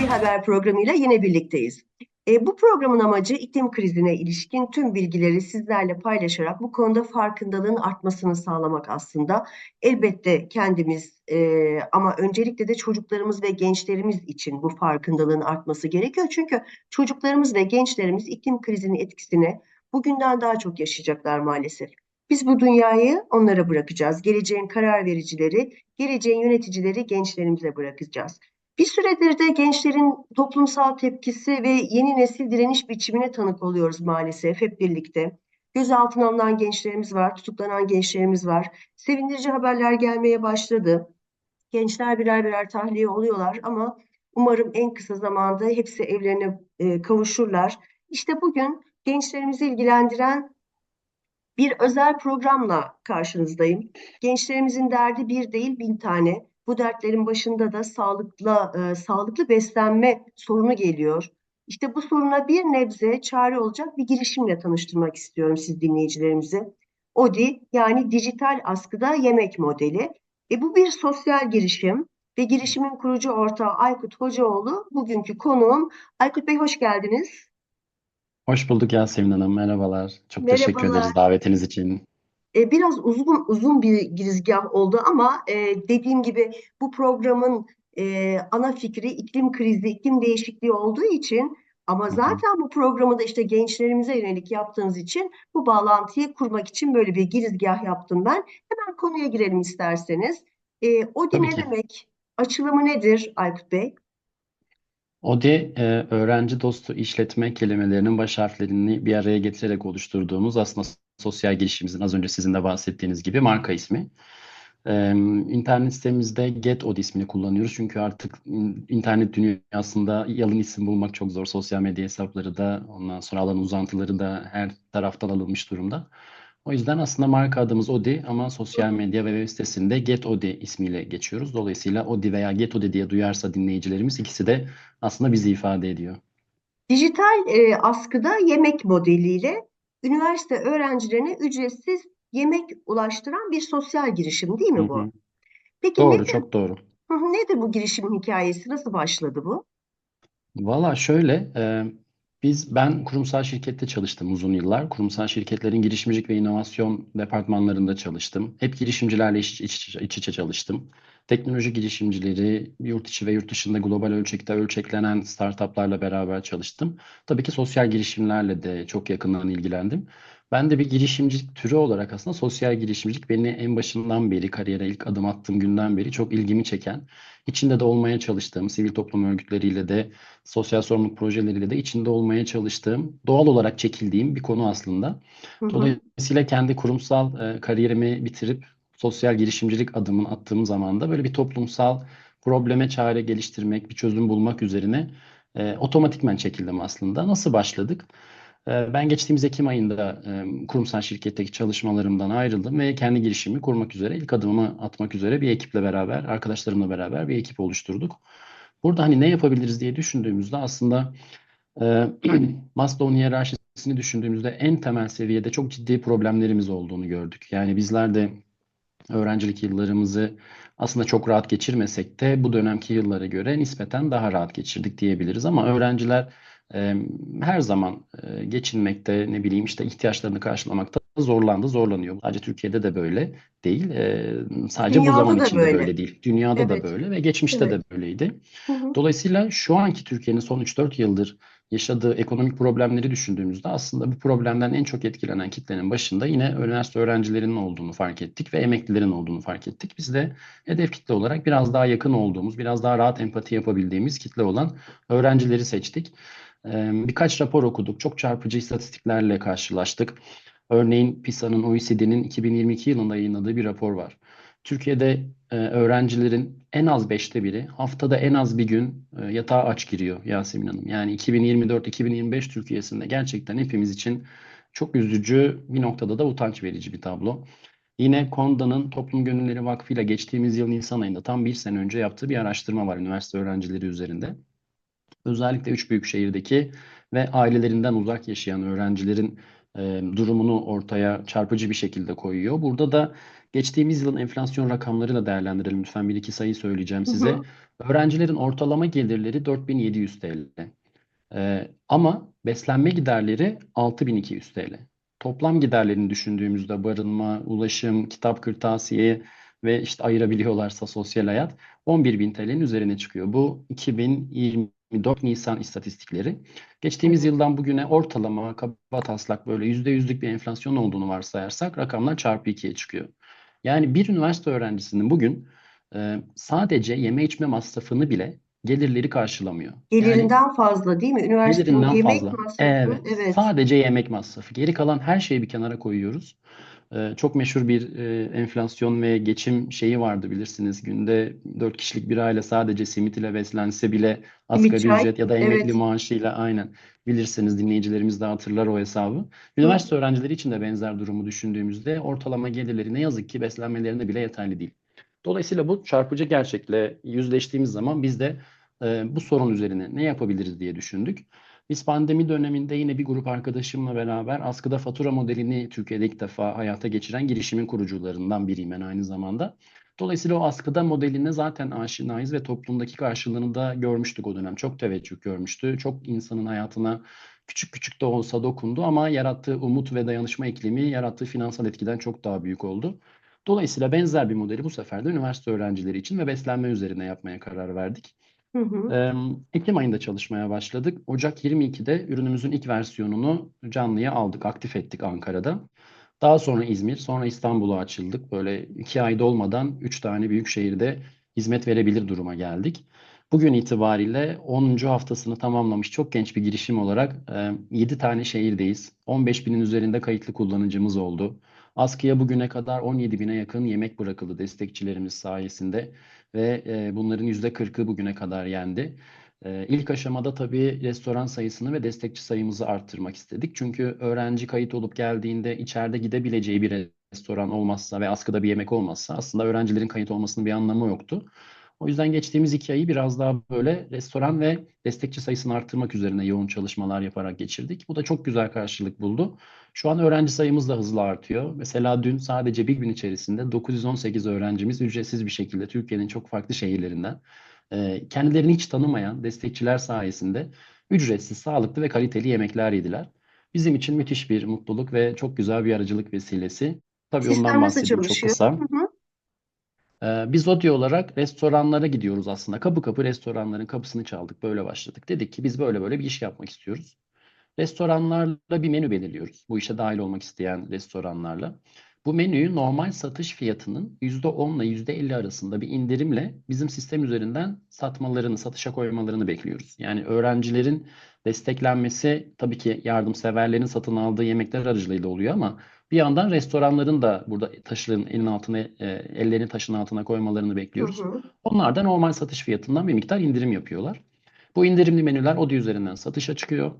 bir haber programıyla yine birlikteyiz. E, bu programın amacı iklim krizine ilişkin tüm bilgileri sizlerle paylaşarak bu konuda farkındalığın artmasını sağlamak aslında. Elbette kendimiz e, ama öncelikle de çocuklarımız ve gençlerimiz için bu farkındalığın artması gerekiyor. Çünkü çocuklarımız ve gençlerimiz iklim krizinin etkisini bugünden daha çok yaşayacaklar maalesef. Biz bu dünyayı onlara bırakacağız. Geleceğin karar vericileri, geleceğin yöneticileri gençlerimize bırakacağız. Bir süredir de gençlerin toplumsal tepkisi ve yeni nesil direniş biçimine tanık oluyoruz maalesef hep birlikte. Gözaltına alınan gençlerimiz var, tutuklanan gençlerimiz var. Sevindirici haberler gelmeye başladı. Gençler birer birer tahliye oluyorlar ama umarım en kısa zamanda hepsi evlerine e, kavuşurlar. İşte bugün gençlerimizi ilgilendiren bir özel programla karşınızdayım. Gençlerimizin derdi bir değil bin tane. Bu dertlerin başında da sağlıklı, e, sağlıklı beslenme sorunu geliyor. İşte bu soruna bir nebze çare olacak bir girişimle tanıştırmak istiyorum siz dinleyicilerimizi. ODI yani dijital askıda yemek modeli. E, bu bir sosyal girişim ve girişimin kurucu ortağı Aykut Hocaoğlu bugünkü konuğum. Aykut Bey hoş geldiniz. Hoş bulduk Yasemin Hanım. Merhabalar. Çok teşekkür Merhabalar. ederiz davetiniz için. E, biraz uzun uzun bir girizgah oldu ama e, dediğim gibi bu programın e, ana fikri iklim krizi, iklim değişikliği olduğu için ama Hı hı. zaten bu programı da işte gençlerimize yönelik yaptığınız için bu bağlantıyı kurmak için böyle bir girizgah yaptım ben. Hemen konuya girelim isterseniz. E, ODI Tabii ne ki. demek? Açılımı nedir Aykut Bey? ODI, e, öğrenci dostu işletme kelimelerinin baş harflerini bir araya getirerek oluşturduğumuz aslında sosyal girişimimizin az önce sizin de bahsettiğiniz gibi marka ismi. E, internet sitemizde GetOD ismini kullanıyoruz çünkü artık in- internet dünyasında yalın isim bulmak çok zor. Sosyal medya hesapları da ondan sonra alan uzantıları da her taraftan alınmış durumda. O yüzden aslında marka adımız ODI ama sosyal medya ve web sitesinde GetOdi ismiyle geçiyoruz. Dolayısıyla ODI veya GetOdi diye duyarsa dinleyicilerimiz ikisi de aslında bizi ifade ediyor. Dijital e, askıda yemek modeliyle üniversite öğrencilerine ücretsiz yemek ulaştıran bir sosyal girişim değil mi bu? hı. Peki Doğru, nedir, çok doğru. Hı hı, nedir bu girişimin hikayesi? Nasıl başladı bu? Valla şöyle, e, biz ben kurumsal şirkette çalıştım uzun yıllar. Kurumsal şirketlerin girişimcilik ve inovasyon departmanlarında çalıştım. Hep girişimcilerle iç, iç, iç içe çalıştım. Teknoloji girişimcileri, yurt içi ve yurt dışında global ölçekte ölçeklenen startuplarla beraber çalıştım. Tabii ki sosyal girişimlerle de çok yakından ilgilendim. Ben de bir girişimcilik türü olarak aslında sosyal girişimcilik beni en başından beri, kariyere ilk adım attığım günden beri çok ilgimi çeken, içinde de olmaya çalıştığım, sivil toplum örgütleriyle de sosyal sorumluluk projeleriyle de içinde olmaya çalıştığım, doğal olarak çekildiğim bir konu aslında. Hı hı, Dolayısıyla kendi kurumsal e, kariyerimi bitirip sosyal girişimcilik adımını attığım zaman da böyle bir toplumsal probleme çare geliştirmek, bir çözüm bulmak üzerine e, otomatikman çekildim aslında. Nasıl başladık? E, ben geçtiğimiz Ekim ayında e, kurumsal şirketteki çalışmalarımdan ayrıldım ve kendi girişimimi kurmak üzere, ilk adımımı atmak üzere bir ekiple beraber, arkadaşlarımla beraber bir ekip oluşturduk. Burada hani ne yapabiliriz diye düşündüğümüzde aslında e, Maslow'un hiyerarşisini düşündüğümüzde en temel seviyede çok ciddi problemlerimiz olduğunu gördük. Yani bizler de öğrencilik yıllarımızı aslında çok rahat geçirmesek de bu dönemki yıllara göre nispeten daha rahat geçirdik diyebiliriz. Ama öğrenciler her zaman geçinmekte ne bileyim işte ihtiyaçlarını karşılamakta zorlandı, zorlanıyor. Sadece Türkiye'de de böyle değil. Sadece bu Dünyada zaman da içinde böyle. böyle değil. Dünyada da Evet, böyle ve geçmişte de evet. böyleydi. Hı hı, Dolayısıyla şu anki Türkiye'nin son 3-4 yıldır yaşadığı ekonomik problemleri düşündüğümüzde aslında bu problemden en çok etkilenen kitlenin başında yine üniversite öğrencilerinin olduğunu fark ettik ve emeklilerin olduğunu fark ettik. Biz de hedef kitle olarak biraz daha yakın olduğumuz, biraz daha rahat empati yapabildiğimiz kitle olan öğrencileri seçtik. Birkaç rapor okuduk, çok çarpıcı istatistiklerle karşılaştık. Örneğin PISA'nın, OECD'nin 2022 yılında yayınladığı bir rapor var. Türkiye'de öğrencilerin en az beşte biri haftada en az bir gün yatağa aç giriyor Yasemin Hanım. Yani 2024-2025 Türkiye'sinde gerçekten hepimiz için çok üzücü bir noktada da utanç verici bir tablo. Yine KONDA'nın Toplum Gönülleri Vakfı ile geçtiğimiz yıl Nisan ayında tam bir sene önce yaptığı bir araştırma var üniversite öğrencileri üzerinde. Özellikle üç büyük şehirdeki ve ailelerinden uzak yaşayan öğrencilerin e, durumunu ortaya çarpıcı bir şekilde koyuyor. Burada da Geçtiğimiz yılın enflasyon rakamları da değerlendirelim. Lütfen bir iki sayı söyleyeceğim Hı size. hı. Öğrencilerin ortalama gelirleri 4700 TL. Ee, ama beslenme giderleri 6200 TL. Toplam giderlerini düşündüğümüzde barınma, ulaşım, kitap, kırtasiye ve işte ayırabiliyorlarsa sosyal hayat 11.000 TL'nin üzerine çıkıyor. Bu 2024 Nisan istatistikleri. Geçtiğimiz yıldan bugüne ortalama kaba taslak böyle %100'lük bir enflasyon olduğunu varsayarsak rakamlar çarpı 2'ye çıkıyor. Yani bir üniversite öğrencisinin bugün e, sadece yeme içme masrafını bile gelirleri karşılamıyor. Yani Gelirinden fazla değil mi? Üniversitenin yemek fazla. masrafı, Evet, evet. sadece yemek masrafı. Geri kalan her şeyi bir kenara koyuyoruz. Ee, çok meşhur bir e, enflasyon ve geçim şeyi vardı bilirsiniz. Günde 4 kişilik bir aile sadece simit ile beslense bile asgari çay, ücret ya da emekli evet. maaşıyla aynen bilirsiniz dinleyicilerimiz de hatırlar o hesabı. Hı. Üniversite öğrencileri için de benzer durumu düşündüğümüzde ortalama gelirleri ne yazık ki beslenmelerine bile yeterli değil. Dolayısıyla bu çarpıcı gerçekle yüzleştiğimiz zaman biz de e, bu sorun üzerine ne yapabiliriz diye düşündük. Biz pandemi döneminde yine bir grup arkadaşımla beraber askıda fatura modelini Türkiye'de ilk defa hayata geçiren girişimin kurucularından biriyim ben aynı zamanda. Dolayısıyla o askıda modeline zaten aşinayız ve toplumdaki karşılığını da görmüştük o dönem. Çok teveccüh görmüştü. Çok insanın hayatına küçük küçük de olsa dokundu ama yarattığı umut ve dayanışma iklimi yarattığı finansal etkiden çok daha büyük oldu. Dolayısıyla benzer bir modeli bu sefer de üniversite öğrencileri için ve beslenme üzerine yapmaya karar verdik. Hı hı. Ekim ayında çalışmaya başladık. Ocak 22'de ürünümüzün ilk versiyonunu canlıya aldık, aktif ettik Ankara'da. Daha sonra İzmir, sonra İstanbul'a açıldık. Böyle iki ay dolmadan üç tane büyük şehirde hizmet verebilir duruma geldik. Bugün itibariyle 10. haftasını tamamlamış çok genç bir girişim olarak 7 tane şehirdeyiz. 15 binin üzerinde kayıtlı kullanıcımız oldu. Askıya bugüne kadar 17 bine yakın yemek bırakıldı destekçilerimiz sayesinde ve e, bunların %40'ı bugüne kadar yendi. E, ilk aşamada tabii restoran sayısını ve destekçi sayımızı arttırmak istedik. Çünkü öğrenci kayıt olup geldiğinde içeride gidebileceği bir restoran olmazsa ve askıda bir yemek olmazsa aslında öğrencilerin kayıt olmasının bir anlamı yoktu. O yüzden geçtiğimiz iki ayı biraz daha böyle restoran ve destekçi sayısını arttırmak üzerine yoğun çalışmalar yaparak geçirdik. Bu da çok güzel karşılık buldu. Şu an öğrenci sayımız da hızla artıyor. Mesela dün sadece bir gün içerisinde 918 öğrencimiz ücretsiz bir şekilde Türkiye'nin çok farklı şehirlerinden e, kendilerini hiç tanımayan destekçiler sayesinde ücretsiz, sağlıklı ve kaliteli yemekler yediler. Bizim için müthiş bir mutluluk ve çok güzel bir aracılık vesilesi. Tabii ondan Sistem nasıl bahsedeyim çok kısa. Hı hı. Ee, Biz ODİ olarak restoranlara gidiyoruz aslında. Kapı kapı restoranların kapısını çaldık. Böyle başladık. Dedik ki biz böyle böyle bir iş yapmak istiyoruz. Restoranlarla bir menü belirliyoruz. Bu işe dahil olmak isteyen restoranlarla. Bu menüyü normal satış fiyatının %10 ile %50 arasında bir indirimle bizim sistem üzerinden satmalarını, satışa koymalarını bekliyoruz. Yani öğrencilerin desteklenmesi tabii ki yardımseverlerin satın aldığı yemekler aracılığıyla oluyor ama bir yandan restoranların da burada taşların elin altına, e, ellerini taşın altına koymalarını Hı bekliyoruz. hı. Onlar da normal satış fiyatından bir miktar indirim yapıyorlar. Bu indirimli menüler ODİ üzerinden satışa çıkıyor.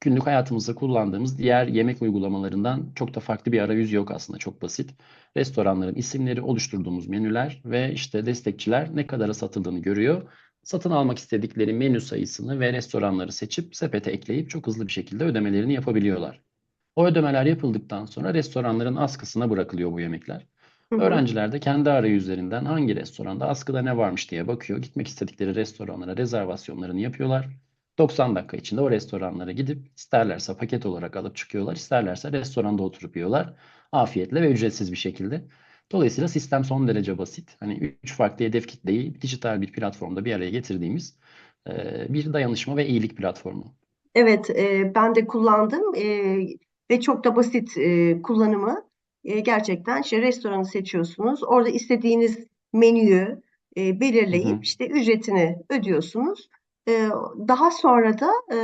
Günlük hayatımızda kullandığımız diğer yemek uygulamalarından çok da farklı bir arayüz yok aslında. Çok basit. Restoranların isimleri, oluşturduğumuz menüler ve işte destekçiler ne kadara satıldığını görüyor. Satın almak istedikleri menü sayısını ve restoranları seçip sepete ekleyip çok hızlı bir şekilde ödemelerini yapabiliyorlar. O ödemeler yapıldıktan sonra restoranların askısına bırakılıyor bu yemekler. Hı hı. Öğrenciler de kendi arayüzlerinden hangi restoranda askıda ne varmış diye bakıyor. Gitmek istedikleri restoranlara rezervasyonlarını yapıyorlar. 90 dakika içinde o restoranlara gidip isterlerse paket olarak alıp çıkıyorlar, isterlerse restoranda oturup yiyorlar. Afiyetle ve ücretsiz bir şekilde. Dolayısıyla sistem son derece basit. Hani üç farklı hedef kitleyi dijital bir platformda bir araya getirdiğimiz bir dayanışma ve iyilik platformu. Evet, e, ben de kullandım e, ve çok da basit e, kullanımı. E, gerçekten işte restoranı seçiyorsunuz. Orada istediğiniz menüyü e, Hı hı. belirleyip işte ücretini ödüyorsunuz. E, daha sonra da e,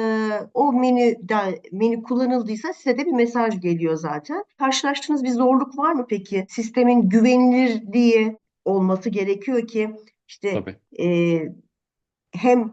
o menüde menü kullanıldıysa size de bir mesaj geliyor zaten. Karşılaştığınız bir zorluk var mı peki? Sistemin güvenilirliği olması gerekiyor ki işte Tabii. e, hem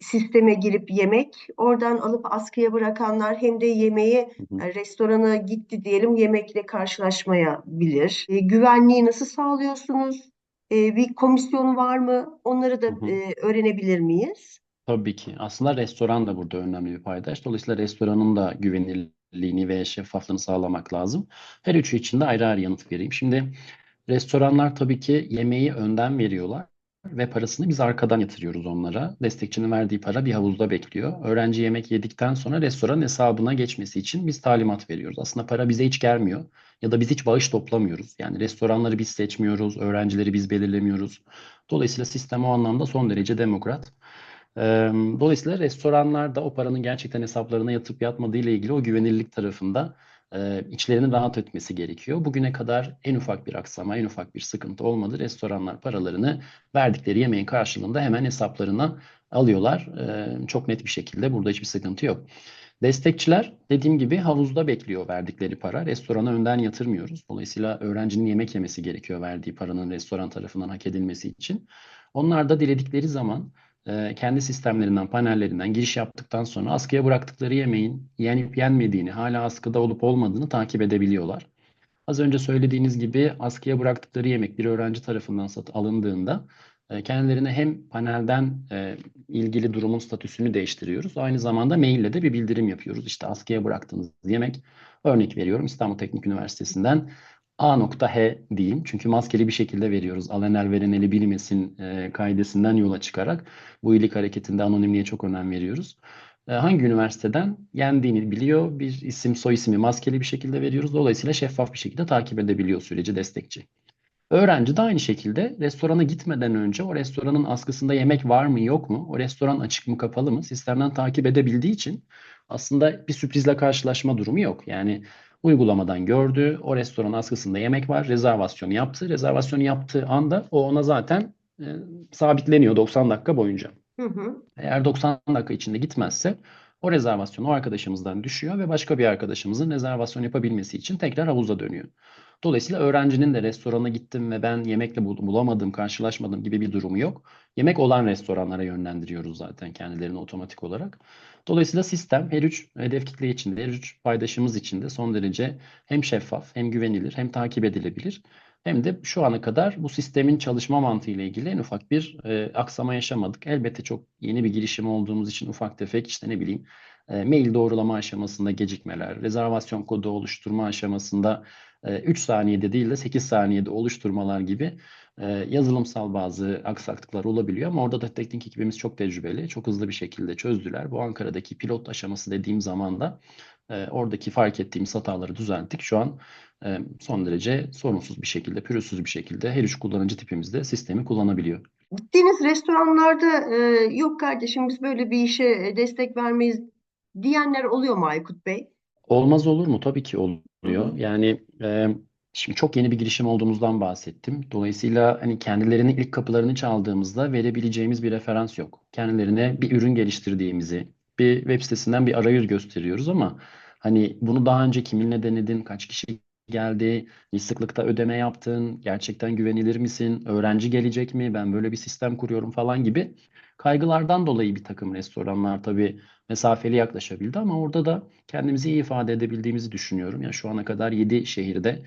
sisteme girip yemek, oradan alıp askıya bırakanlar hem de yemeği hı. e, restorana gitti diyelim yemekle karşılaşmayabilir. E, güvenliği nasıl sağlıyorsunuz? E, bir komisyon var mı? Onları da Hı hı. e, öğrenebilir miyiz? Tabii ki. Aslında restoran da burada önemli bir paydaş. Dolayısıyla restoranın da güvenilirliğini ve şeffaflığını sağlamak lazım. Her üçü için de ayrı ayrı yanıt vereyim. Şimdi Restoranlar tabii ki yemeği önden veriyorlar ve parasını biz arkadan yatırıyoruz onlara. Destekçinin verdiği para bir havuzda bekliyor. Öğrenci yemek yedikten sonra restoran hesabına geçmesi için biz talimat veriyoruz. Aslında para bize hiç gelmiyor ya da biz hiç bağış toplamıyoruz. Yani restoranları biz seçmiyoruz, öğrencileri biz belirlemiyoruz. Dolayısıyla sistem o anlamda son derece demokrat. Dolayısıyla restoranlar da o paranın gerçekten hesaplarına yatıp yatmadığı ile ilgili o güvenilirlik tarafında e, içlerinin rahat etmesi gerekiyor. Bugüne kadar en ufak bir aksama, en ufak bir sıkıntı olmadı. Restoranlar paralarını verdikleri yemeğin karşılığında hemen hesaplarına alıyorlar. E, çok net bir şekilde burada hiçbir sıkıntı yok. Destekçiler dediğim gibi havuzda bekliyor verdikleri para. Restorana önden yatırmıyoruz. Dolayısıyla öğrencinin yemek yemesi gerekiyor verdiği paranın restoran tarafından hak edilmesi için. Onlar da diledikleri zaman e, kendi sistemlerinden, panellerinden giriş yaptıktan sonra askıya bıraktıkları yemeğin yenip yenmediğini, hala askıda olup olmadığını takip edebiliyorlar. Az önce söylediğiniz gibi askıya bıraktıkları yemek bir öğrenci tarafından satın alındığında e, kendilerine hem panelden e, ilgili durumun statüsünü değiştiriyoruz. Aynı zamanda maille de bir bildirim yapıyoruz. İşte askıya bıraktığınız yemek, örnek veriyorum İstanbul Teknik Üniversitesi'nden A.H diyeyim. Çünkü maskeli bir şekilde veriyoruz. Alenel vereneli bilmesin e, kaidesinden yola çıkarak bu iyilik hareketinde anonimliğe çok önem veriyoruz. E, hangi üniversiteden yendiğini biliyor. Bir isim soy ismi maskeli bir şekilde veriyoruz. Dolayısıyla şeffaf bir şekilde takip edebiliyor süreci destekçi. Öğrenci de aynı şekilde restorana gitmeden önce o restoranın askısında yemek var mı yok mu? O restoran açık mı kapalı mı? Sistemden takip edebildiği için aslında bir sürprizle karşılaşma durumu yok. Yani uygulamadan gördü. O restoran askısında yemek var. Rezervasyonu yaptı. Rezervasyonu yaptığı anda o ona zaten e, sabitleniyor 90 dakika boyunca. Hı hı. Eğer 90 dakika içinde gitmezse o rezervasyon o arkadaşımızdan düşüyor ve başka bir arkadaşımızın rezervasyon yapabilmesi için tekrar havuza dönüyor. Dolayısıyla öğrencinin de restorana gittim ve ben yemekle bul- bulamadım, karşılaşmadım gibi bir durumu yok. Yemek olan restoranlara yönlendiriyoruz zaten kendilerini otomatik olarak. Dolayısıyla sistem her üç hedef kitle için de, her üç paydaşımız için de son derece hem şeffaf, hem güvenilir, hem takip edilebilir. Hem de şu ana kadar bu sistemin çalışma mantığı ile ilgili en ufak bir e, aksama yaşamadık. Elbette çok yeni bir girişim olduğumuz için ufak tefek işte ne bileyim e, mail doğrulama aşamasında gecikmeler, rezervasyon kodu oluşturma aşamasında 3 saniyede değil de 8 saniyede oluşturmalar gibi e, yazılımsal bazı aksaklıklar olabiliyor ama orada da teknik ekibimiz çok tecrübeli, çok hızlı bir şekilde çözdüler. Bu Ankara'daki pilot aşaması dediğim zaman da e, oradaki fark ettiğimiz hataları düzelttik. Şu an e, son derece sorunsuz bir şekilde, pürüzsüz bir şekilde her üç kullanıcı tipimiz de sistemi kullanabiliyor. Gittiğiniz restoranlarda e, yok kardeşim biz böyle bir işe destek vermeyiz diyenler oluyor mu Aykut Bey? Olmaz olur mu? Tabii ki oluyor. Yani e, şimdi çok yeni bir girişim olduğumuzdan bahsettim. Dolayısıyla hani kendilerinin ilk kapılarını çaldığımızda verebileceğimiz bir referans yok. Kendilerine bir ürün geliştirdiğimizi, bir web sitesinden bir arayüz gösteriyoruz ama hani bunu daha önce kiminle denedin, kaç kişi geldi, ne sıklıkta ödeme yaptın, gerçekten güvenilir misin, öğrenci gelecek mi, ben böyle bir sistem kuruyorum falan gibi kaygılardan dolayı bir takım restoranlar tabii mesafeli yaklaşabildi ama orada da kendimizi iyi ifade edebildiğimizi düşünüyorum. Ya şu ana kadar 7 şehirde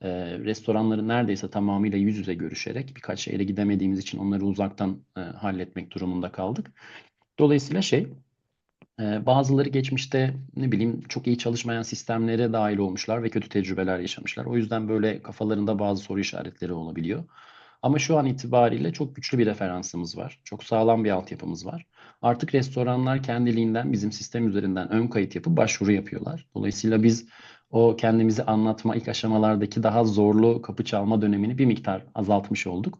e, restoranların neredeyse tamamıyla yüz yüze görüşerek birkaç şehre gidemediğimiz için onları uzaktan e, halletmek durumunda kaldık. Dolayısıyla şey e, bazıları geçmişte ne bileyim çok iyi çalışmayan sistemlere dahil olmuşlar ve kötü tecrübeler yaşamışlar. O yüzden böyle kafalarında bazı soru işaretleri olabiliyor. Ama şu an itibariyle çok güçlü bir referansımız var. Çok sağlam bir altyapımız var. Artık restoranlar kendiliğinden bizim sistem üzerinden ön kayıt yapıp başvuru yapıyorlar. Dolayısıyla biz o kendimizi anlatma ilk aşamalardaki daha zorlu kapı çalma dönemini bir miktar azaltmış olduk.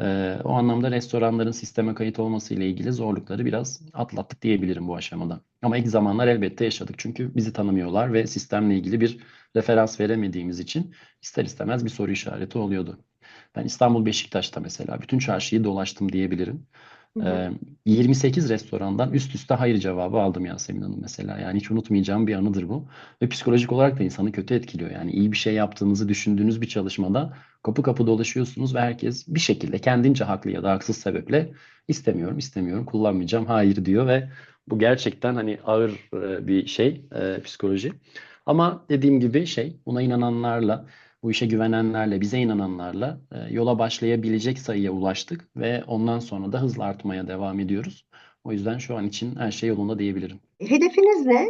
Ee, o anlamda restoranların sisteme kayıt olması ile ilgili zorlukları biraz atlattık diyebilirim bu aşamada. Ama ilk zamanlar elbette yaşadık çünkü bizi tanımıyorlar ve sistemle ilgili bir referans veremediğimiz için ister istemez bir soru işareti oluyordu. Ben İstanbul Beşiktaş'ta mesela bütün çarşıyı dolaştım diyebilirim. Ee, 28 restorandan üst üste hayır cevabı aldım Yasemin Hanım mesela. Yani hiç unutmayacağım bir anıdır bu. Ve psikolojik olarak da insanı kötü etkiliyor. Yani iyi bir şey yaptığınızı düşündüğünüz bir çalışmada kapı kapı dolaşıyorsunuz ve herkes bir şekilde kendince haklı ya da haksız sebeple istemiyorum, istemiyorum, kullanmayacağım, hayır diyor ve bu gerçekten hani ağır bir şey, e, psikoloji. Ama dediğim gibi şey, buna inananlarla, bu işe güvenenlerle, bize inananlarla e, yola başlayabilecek sayıya ulaştık ve ondan sonra da hızla artmaya devam ediyoruz. O yüzden şu an için her şey yolunda diyebilirim. Hedefiniz ne?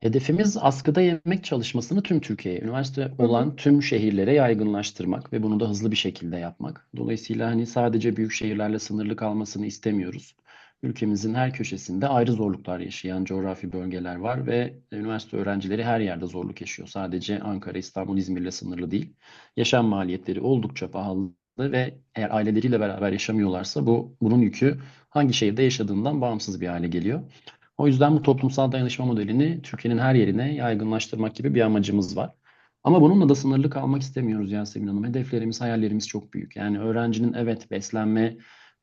Hedefimiz askıda yemek çalışmasını tüm Türkiye'ye, üniversite olan tüm şehirlere yaygınlaştırmak ve bunu da hızlı bir şekilde yapmak. Dolayısıyla hani sadece büyük şehirlerle sınırlı kalmasını istemiyoruz. Ülkemizin her köşesinde ayrı zorluklar yaşayan coğrafi bölgeler var ve üniversite öğrencileri her yerde zorluk yaşıyor. Sadece Ankara, İstanbul, İzmir'le sınırlı değil. Yaşam maliyetleri oldukça pahalı ve eğer aileleriyle beraber yaşamıyorlarsa bu bunun yükü hangi şehirde yaşadığından bağımsız bir hale geliyor. O yüzden bu toplumsal dayanışma modelini Türkiye'nin her yerine yaygınlaştırmak gibi bir amacımız var. Ama bununla da sınırlı kalmak istemiyoruz Yasemin Hanım. Hedeflerimiz, hayallerimiz çok büyük. Yani öğrencinin evet beslenme,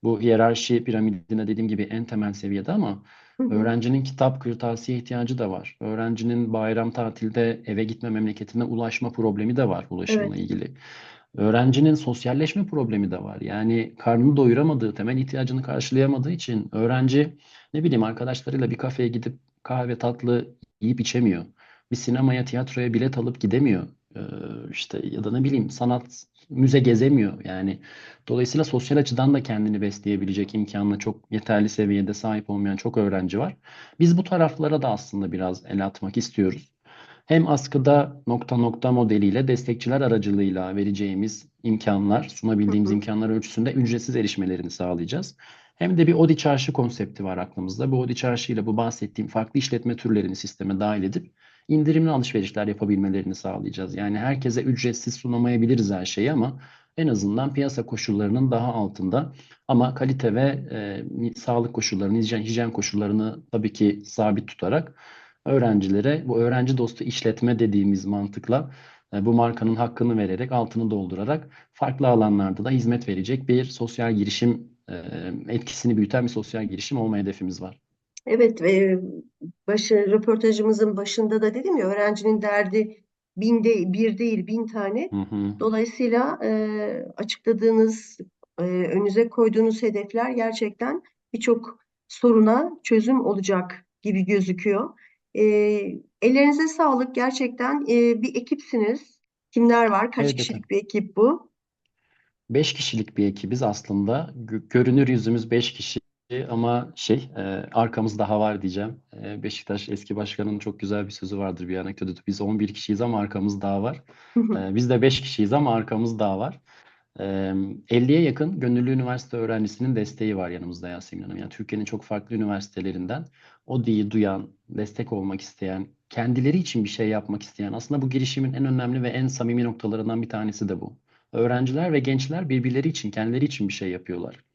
bu hiyerarşi piramidine dediğim gibi en temel seviyede ama öğrencinin kitap, kırtasiye ihtiyacı da var. Öğrencinin bayram tatilde eve gitme memleketine ulaşma problemi de var ulaşımla Evet. ilgili. Öğrencinin sosyalleşme problemi de var. Yani karnını doyuramadığı, temel ihtiyacını karşılayamadığı için öğrenci ne bileyim arkadaşlarıyla bir kafeye gidip kahve tatlı yiyip içemiyor. Bir sinemaya, tiyatroya bilet alıp gidemiyor. Ee, işte ya da ne bileyim sanat, müze gezemiyor. Yani dolayısıyla sosyal açıdan da kendini besleyebilecek imkanla çok yeterli seviyede sahip olmayan çok öğrenci var. Biz bu taraflara da aslında biraz el atmak istiyoruz. Hem askıda nokta nokta modeliyle destekçiler aracılığıyla vereceğimiz imkanlar, Hı sunabildiğimiz hı. imkanlar ölçüsünde ücretsiz erişmelerini sağlayacağız. Hem de bir Odi Çarşı konsepti var aklımızda. Bu Odi Çarşı ile bu bahsettiğim farklı işletme türlerini sisteme dahil edip indirimli alışverişler yapabilmelerini sağlayacağız. Yani herkese ücretsiz sunamayabiliriz her şeyi ama en azından piyasa koşullarının daha altında ama kalite ve e, sağlık koşullarını, hijyen, hijyen koşullarını tabii ki sabit tutarak öğrencilere bu öğrenci dostu işletme dediğimiz mantıkla e, bu markanın hakkını vererek, altını doldurarak farklı alanlarda da hizmet verecek bir sosyal girişim e, etkisini büyüten bir sosyal girişim olma hedefimiz var. Evet ve başı, röportajımızın başında da dedim ya öğrencinin derdi binde bir değil bin tane. Hı hı. Dolayısıyla e, açıkladığınız, e, önünüze koyduğunuz hedefler gerçekten birçok soruna çözüm olacak gibi gözüküyor. E, ellerinize sağlık. Gerçekten e, bir ekipsiniz. Kimler var? Kaç Elbette. kişilik bir ekip bu? Beş kişilik bir ekibiz aslında. Gö- Görünür yüzümüz beş kişi ama şey e, arkamız daha var diyeceğim. E, Beşiktaş eski başkanının çok güzel bir sözü vardır bir anekdotu. Biz 11 kişiyiz ama arkamız daha var. E, biz de 5 kişiyiz ama arkamız daha var. E, 50'ye yakın gönüllü üniversite öğrencisinin desteği var yanımızda Yasemin Hanım. Yani Türkiye'nin çok farklı üniversitelerinden o diyi duyan, destek olmak isteyen, kendileri için bir şey yapmak isteyen aslında bu girişimin en önemli ve en samimi noktalarından bir tanesi de bu. Öğrenciler ve gençler birbirleri için, kendileri için bir şey yapıyorlar.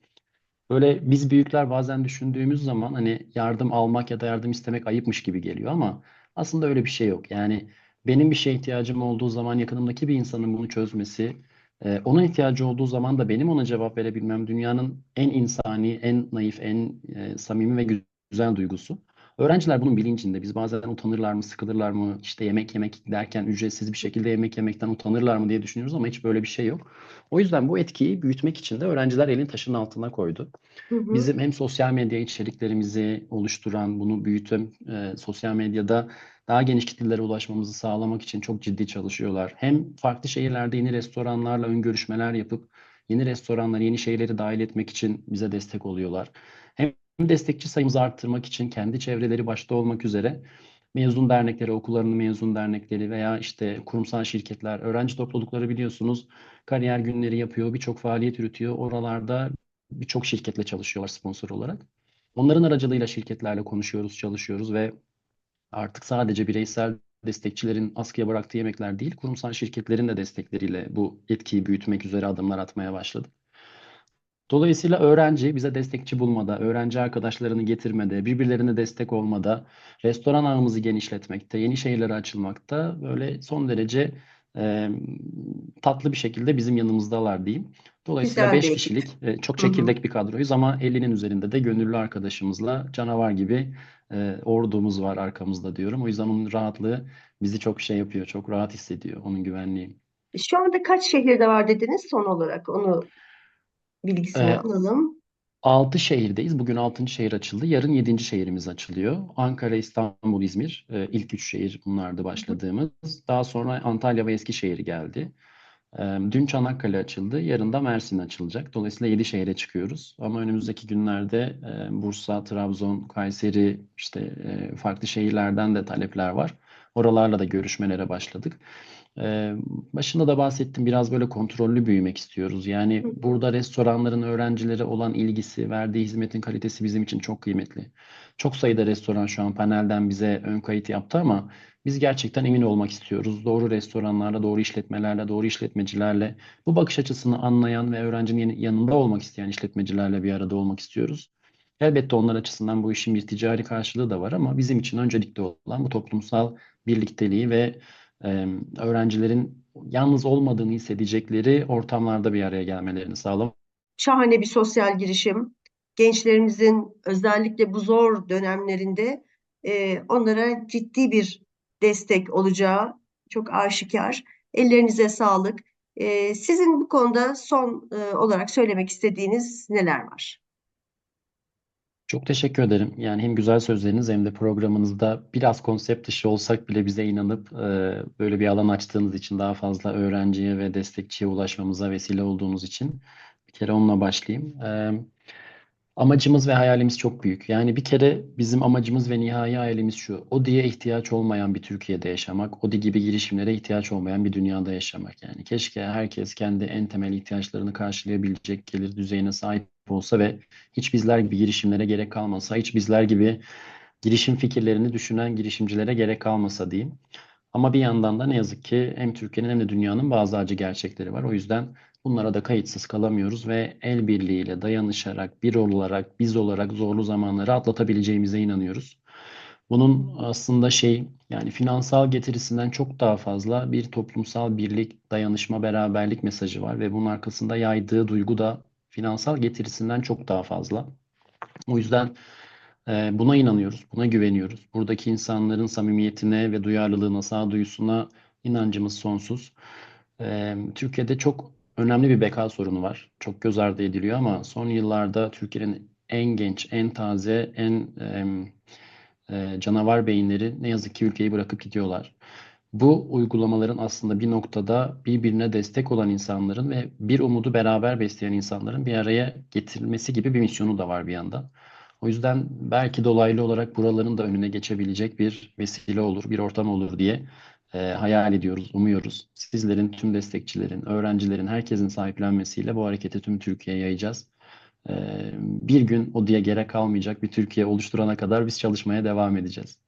Böyle biz büyükler bazen düşündüğümüz zaman hani yardım almak ya da yardım istemek ayıpmış gibi geliyor ama aslında öyle bir şey yok. Yani benim bir şeye ihtiyacım olduğu zaman yakınımdaki bir insanın bunu çözmesi, e, ona ihtiyacı olduğu zaman da benim ona cevap verebilmem dünyanın en insani, en naif, en e, samimi ve güzel duygusu. Öğrenciler bunun bilincinde. Biz bazen utanırlar mı, sıkılırlar mı, işte yemek yemek derken ücretsiz bir şekilde yemek yemekten utanırlar mı diye düşünüyoruz ama hiç böyle bir şey yok. O yüzden bu etkiyi büyütmek için de öğrenciler elin taşının altına koydu. Hı hı. Bizim hem sosyal medya içeriklerimizi oluşturan, bunu büyüten, e, sosyal medyada daha geniş kitlelere ulaşmamızı sağlamak için çok ciddi çalışıyorlar. Hem farklı şehirlerde yeni restoranlarla ön görüşmeler yapıp yeni restoranları, yeni şeyleri dahil etmek için bize destek oluyorlar. Destekçi sayımızı arttırmak için kendi çevreleri başta olmak üzere mezun dernekleri, okullarının mezun dernekleri veya işte kurumsal şirketler, öğrenci toplulukları biliyorsunuz kariyer günleri yapıyor, birçok faaliyet yürütüyor. Oralarda birçok şirketle çalışıyorlar sponsor olarak. Onların aracılığıyla şirketlerle konuşuyoruz, çalışıyoruz ve artık sadece bireysel destekçilerin askıya bıraktığı yemekler değil, kurumsal şirketlerin de destekleriyle bu etkiyi büyütmek üzere adımlar atmaya başladık. Dolayısıyla öğrenci bize destekçi bulmada, öğrenci arkadaşlarını getirmede, birbirlerine destek olmada, restoran ağımızı genişletmekte, yeni şehirlere açılmakta böyle son derece e, tatlı bir şekilde bizim yanımızdalar diyeyim. Dolayısıyla Güzel 5 bir ekip. kişilik e, çok Hı hı. çekirdek bir kadroyuz ama 50'nin üzerinde de gönüllü arkadaşımızla canavar gibi e, ordumuz var arkamızda diyorum. O yüzden onun rahatlığı bizi çok şey yapıyor, çok rahat hissediyor onun güvenliği. Şu anda kaç şehirde var dediniz son olarak onu bilgisini Ee, alalım. 6 şehirdeyiz. Bugün 6. şehir açıldı. Yarın 7. şehrimiz açılıyor. Ankara, İstanbul, İzmir. e, ilk 3 şehir bunlardı başladığımız. Daha sonra Antalya ve Eskişehir geldi. Ee, Dün Çanakkale açıldı, yarın da Mersin açılacak. Dolayısıyla 7 şehre çıkıyoruz. Ama önümüzdeki günlerde e, Bursa, Trabzon, Kayseri, işte e, farklı şehirlerden de talepler var. Oralarla da görüşmelere başladık. Ee, Başında da bahsettim biraz böyle kontrollü büyümek istiyoruz. Yani burada restoranların öğrencilere olan ilgisi, verdiği hizmetin kalitesi bizim için çok kıymetli. Çok sayıda restoran şu an panelden bize ön kayıt yaptı ama biz gerçekten emin olmak istiyoruz. Doğru restoranlarla, doğru işletmelerle, doğru işletmecilerle bu bakış açısını anlayan ve öğrencinin yanında olmak isteyen işletmecilerle bir arada olmak istiyoruz. Elbette onlar açısından bu işin bir ticari karşılığı da var ama bizim için öncelikli olan bu toplumsal birlikteliği ve öğrencilerin yalnız olmadığını hissedecekleri ortamlarda bir araya gelmelerini sağlamak. Şahane bir sosyal girişim. Gençlerimizin özellikle bu zor dönemlerinde e, onlara ciddi bir destek olacağı çok aşikar. Ellerinize sağlık. E, sizin bu konuda son e, olarak söylemek istediğiniz neler var? Çok teşekkür ederim. Yani hem güzel sözleriniz hem de programınızda biraz konsept dışı olsak bile bize inanıp e, böyle bir alan açtığınız için daha fazla öğrenciye ve destekçiye ulaşmamıza vesile olduğunuz için bir kere onunla başlayayım. E, amacımız ve hayalimiz çok büyük. Yani bir kere bizim amacımız ve nihai hayalimiz şu. ODİ'ye ihtiyaç olmayan bir Türkiye'de yaşamak, ODİ gibi girişimlere ihtiyaç olmayan bir dünyada yaşamak. Yani keşke herkes kendi en temel ihtiyaçlarını karşılayabilecek gelir düzeyine sahip olsa ve hiç bizler gibi girişimlere gerek kalmasa, hiç bizler gibi girişim fikirlerini düşünen girişimcilere gerek kalmasa diyeyim. Ama bir yandan da ne yazık ki hem Türkiye'nin hem de dünyanın bazı acı gerçekleri var. O yüzden bunlara da kayıtsız kalamıyoruz ve el birliğiyle, dayanışarak, bir olarak, biz olarak zorlu zamanları atlatabileceğimize inanıyoruz. Bunun aslında şey yani finansal getirisinden çok daha fazla bir toplumsal birlik, dayanışma, beraberlik mesajı var ve bunun arkasında yaydığı duygu da finansal getirisinden çok daha fazla. O yüzden e, buna inanıyoruz, buna güveniyoruz. Buradaki insanların samimiyetine ve duyarlılığına, sağduyusuna inancımız sonsuz. E, Türkiye'de çok önemli bir beka sorunu var. Çok göz ardı ediliyor ama son yıllarda Türkiye'nin en genç, en taze, en em, e, canavar beyinleri ne yazık ki ülkeyi bırakıp gidiyorlar. Bu uygulamaların aslında bir noktada birbirine destek olan insanların ve bir umudu beraber besleyen insanların bir araya getirilmesi gibi bir misyonu da var bir yandan. O yüzden belki dolaylı olarak buraların da önüne geçebilecek bir vesile olur, bir ortam olur diye e, hayal ediyoruz, umuyoruz. Sizlerin, tüm destekçilerin, öğrencilerin, herkesin sahiplenmesiyle bu hareketi tüm Türkiye'ye yayacağız. E, bir gün o diye gerek kalmayacak bir Türkiye oluşturana kadar biz çalışmaya devam edeceğiz.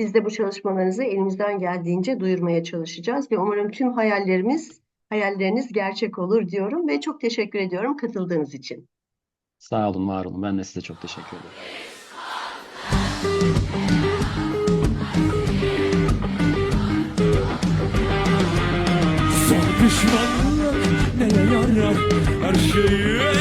Biz de bu çalışmalarınızı elimizden geldiğince duyurmaya çalışacağız ve umarım tüm hayallerimiz, hayalleriniz gerçek olur diyorum ve çok teşekkür ediyorum katıldığınız için. Sağ olun, var olun. Ben de size çok teşekkür ederim. Son pişmanlık neye yarar Her şeyi